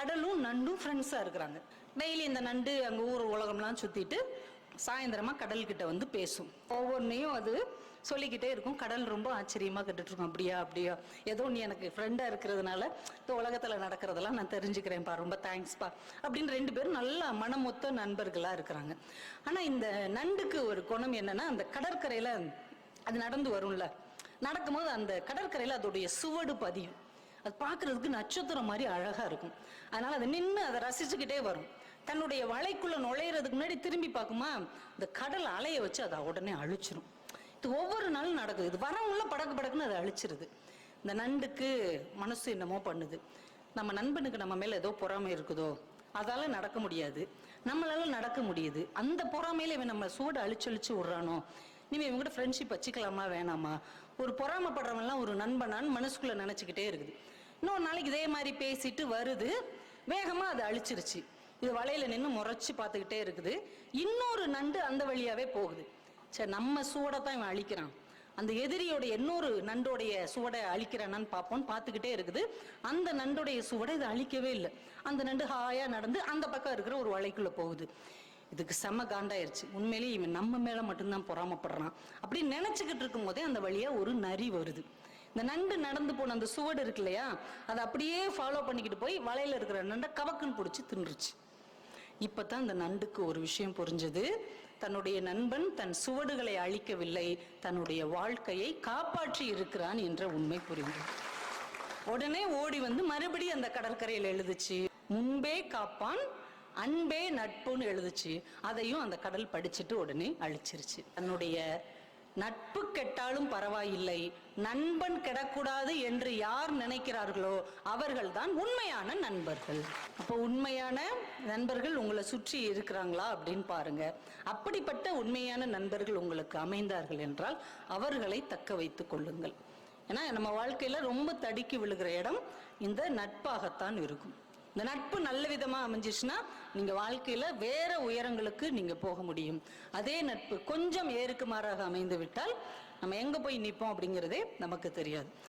கடலும் நண்டும் ஃப்ரெண்ட்ஸாக இருக்கிறாங்க. டெய்லி இந்த நண்டு அங்கே ஊர் உலகம்லாம் சுற்றிட்டு சாயந்தரமாக கடல்கிட்ட வந்து பேசும். ஒவ்வொன்றையும் அது சொல்லிக்கிட்டே இருக்கும். கடல் ரொம்ப ஆச்சரியமாக கேட்டுட்டு அப்படியா அப்படியா? ஏதோ நீ எனக்கு ஃப்ரெண்டாக இருக்கிறதுனால இந்த உலகத்தில் நடக்கிறதெல்லாம் நான் தெரிஞ்சுக்கிறேன்ப்பா ரொம்ப தேங்க்ஸ்ப்பா அப்படின்னு ரெண்டு பேரும் நல்ல மனமொத்த நண்பர்களாக இருக்கிறாங்க. ஆனால் இந்த நண்டுக்கு ஒரு குணம் என்னென்னா அந்த கடற்கரையில் அது நடந்து வரும்ல. நடக்கும்போது அந்த கடற்கரையில் அதோடைய சுவடு பதியும். அது பார்க்கறதுக்கு நட்சத்திரம் மாதிரி அழகா இருக்கும். அதனால அதை நின்று அதை ரசிச்சுக்கிட்டே வரும். தன்னுடைய வலைக்குள்ள நுழையிறதுக்கு முன்னாடி திரும்பி பார்க்குமா? இந்த கடல் அலைய வச்சு அதை உடனே அழிச்சிரும். இது ஒவ்வொரு நாளும் நடக்குது. இது வரவுள்ள படக்கு படக்குன்னு அதை அழிச்சிருது. இந்த நண்டுக்கு மனசு என்னமோ பண்ணுது. நம்ம நண்பனுக்கு நம்ம மேல ஏதோ பொறாமை இருக்குதோ? அதால நடக்க முடியாது. நம்மளால நடக்க முடியுது. அந்த பொறாமையில இவன் நம்ம சூடு அழிச்சு அழிச்சு விடுறானோ? இனிமே இவங்க கூட ஃப்ரெண்ட்ஷிப் வச்சுக்கலாமா? வேணாமா? ஒரு பொறாமப்படுறவன்லாம் ஒரு நண்பனான்னு மனசுக்குள்ள நினைச்சுக்கிட்டே இருக்குது. இன்னொரு நாளைக்கு இதே மாதிரி பேசிட்டு வருது. வேகமா அதை அழிச்சிருச்சு. இது வலையில நின்று முறைச்சு பார்த்துக்கிட்டே இருக்குது. இன்னொரு நண்டு அந்த வழியாவே போகுது. சரி நம்ம சூடை தான் இவன் அழிக்கிறான். அந்த எதிரியோட இன்னொரு நண்டோடைய சுவடை அழிக்கிறானான்னு பார்ப்போம்னு பார்த்துக்கிட்டே இருக்குது. அந்த நண்டுடைய சுவடை இது அழிக்கவே இல்லை. அந்த நண்டு ஹாயா நடந்து அந்த பக்கம் இருக்கிற ஒரு வலைக்குள்ள போகுது. இதுக்கு செம காண்டாயிருச்சு. உண்மையிலேயே இவன் நம்ம மேல மட்டும்தான் பொறாமப்படுறான். அப்படின்னு நினைச்சுக்கிட்டு இருக்கும் போதே அந்த வழியா ஒரு நரி வருது. இந்த நண்டு நடந்து போன அந்த சுவடு இருக்கு இல்லையா அதை அப்படியே ஃபாலோ பண்ணிக்கிட்டு போய் வலையில இருக்கிற நண்டை கவக்குன்னு பிடிச்சி தின்றுச்சு. இப்பதான் இந்த நண்டுக்கு ஒரு விஷயம் புரிஞ்சது. தன்னுடைய நண்பன் தன் சுவடுகளை அழிக்கவில்லை தன்னுடைய வாழ்க்கையை காப்பாற்றி இருக்கிறான் என்ற உண்மை புரிந்தது. உடனே ஓடி வந்து மறுபடியும் அந்த கடற்கரையில் எழுதுச்சு முன்பே காப்பான் அன்பே நட்புன்னு எழுதுச்சு. அதையும் அந்த கடல் படிச்சுட்டு உடனே அழிச்சிருச்சு. தன்னுடைய நட்பு கெட்டாலும் பரவாயில்லை. நண்பன் கெடக்கூடாது என்று யார் நினைக்கிறார்களோ அவர்கள்தான் உண்மையான நண்பர்கள். அப்போ உண்மையான நண்பர்கள் உங்களை சுற்றி இருக்கிறாங்களா அப்படின்னு பாருங்க. அப்படிப்பட்ட உண்மையான நண்பர்கள் உங்களுக்கு அமைந்தார்கள் என்றால் அவர்களை தக்க வைத்துக் கொள்ளுங்கள். ஏன்னா நம்ம வாழ்க்கையில ரொம்ப தடுக்கி விழுகிற இடம் இந்த நட்பாகத்தான் இருக்கும். இந்த நட்பு நல்ல விதமா அமைஞ்சிச்சுன்னா நீங்க வாழ்க்கையில வேற உயரங்களுக்கு நீங்க போக முடியும். அதே நட்பு கொஞ்சம் ஏறுக்கு மாறாக அமைந்து விட்டால் நம்ம எங்க போய் நிற்போம் அப்படிங்கிறதே நமக்கு தெரியாது.